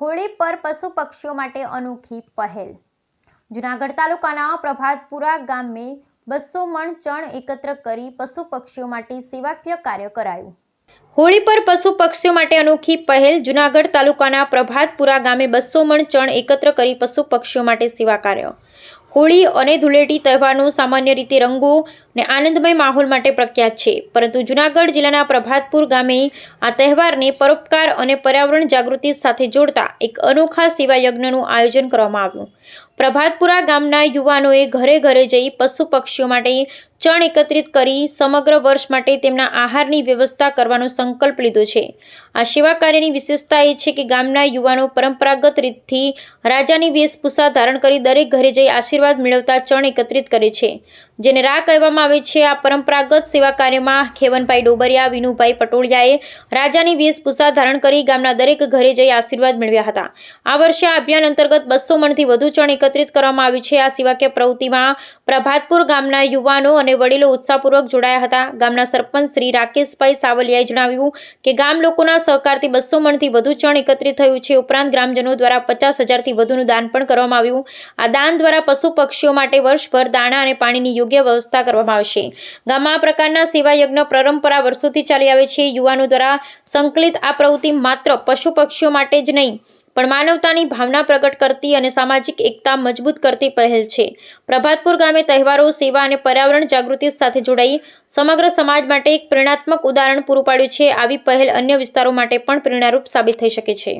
હોળી પર પશુ પક્ષીઓ માટે અનોખી પહેલ. જુનાગઢ તાલુકાના પ્રભાતપુરા ગામે બસો મણ ચણ એકત્ર કરી પશુ પક્ષીઓ માટે સેવાકીય કાર્ય કરાયું. હોળી પર પશુ પક્ષીઓ માટે અનોખી પહેલ જુનાગઢ તાલુકાના પ્રભાતપુરા ગામે બસો મણ ચણ એકત્ર કરી પશુ પક્ષીઓ માટે સેવા કાર્ય. હોળી અને ધૂળેટી તહેવારનો સામાન્ય રીતે રંગો ને આનંદમય માહોલ માટે પ્રખ્યાત છે. પરંતુ જુનાગઢ જિલ્લાના પ્રભાતપુર ગામે આ તહેવારને પરોપકાર અને પર્યાવરણ જાગૃતિ સાથે જોડતા એક અનોખા સેવાયજ્ઞનું આયોજન કરવામાં આવ્યું. પ્રભાતપુરા ગામના યુવાનોએ ઘરે ઘરે જઈ પશુ પક્ષીઓ માટે ચણ એકત્રિત કરી સમગ્ર વર્ષ માટે તેમના આહારની વ્યવસ્થા કરવાનો સંકલ્પ લીધો છે. આ સેવા કાર્યની વિશેષતા એ છે કે ગામના યુવાનો પરંપરાગત રીતથી રાજાની વેશભૂષા ધારણ કરી દરેક ઘરે જઈ આશીર્વાદ મેળવતા ચણ એકત્રિત કરે છે. જેને રા કહેવામાં આવે છે, આ પરંપરાગત સેવા કાર્યમાં ખેવનભાઈ ડોબરિયા, વિનુભાઈ પટોળિયાએ રાજાની વેશભૂષા ધારણ કરી ગામના દરેક ઘરે જઈ આશીર્વાદ મેળવ્યા હતા. આ વર્ષે આ અભિયાન અંતર્ગત બસો મણથી વધુ ચણ એકત્રિત કરવામાં આવ્યું છે. આ સેવાકીય પ્રવૃત્તિમાં પ્રભાતપુર ગામના યુવાનો અને વડીલો ઉત્સાહપૂર્વક જોડાયા હતા. ગામના સરપંચ શ્રી રાકેશભાઈ સાવલિયાએ જણાવ્યું કે ગામ લોકોના સહકારથી બસો મણથી વધુ ચણ એકત્રિત થયું છે. ઉપરાંત ગ્રામજનો દ્વારા પચાસ હજારથી વધુનું દાન પણ કરવામાં આવ્યું. આ દાન દ્વારા પશુ પક્ષીઓ માટે વર્ષભર દાણા અને પાણીની યોગ્ય વ્યવસ્થા કરવામાં આવશે. ગામમાં આ પ્રકારના સેવા યજ્ઞ પરંપરા વર્ષોથી ચાલી આવે છે. યુવાનો દ્વારા સંકલિત આ પ્રવૃત્તિ માત્ર પશુ પક્ષીઓ માટે જ નહીં, પણ માનવતાની ભાવના પ્રગટ કરતી અને સામાજિક એકતા મજબૂત કરતી પહેલ છે. પ્રભાતપુર ગામે તહેવારો, સેવા અને પર્યાવરણ જાગૃતિ સાથે જોડાઈ સમગ્ર સમાજ માટે એક પ્રેરણાત્મક ઉદાહરણ પૂરું પાડ્યું છે. આવી પહેલ અન્ય વિસ્તારો માટે પણ પ્રેરણારૂપ સાબિત થઈ શકે છે.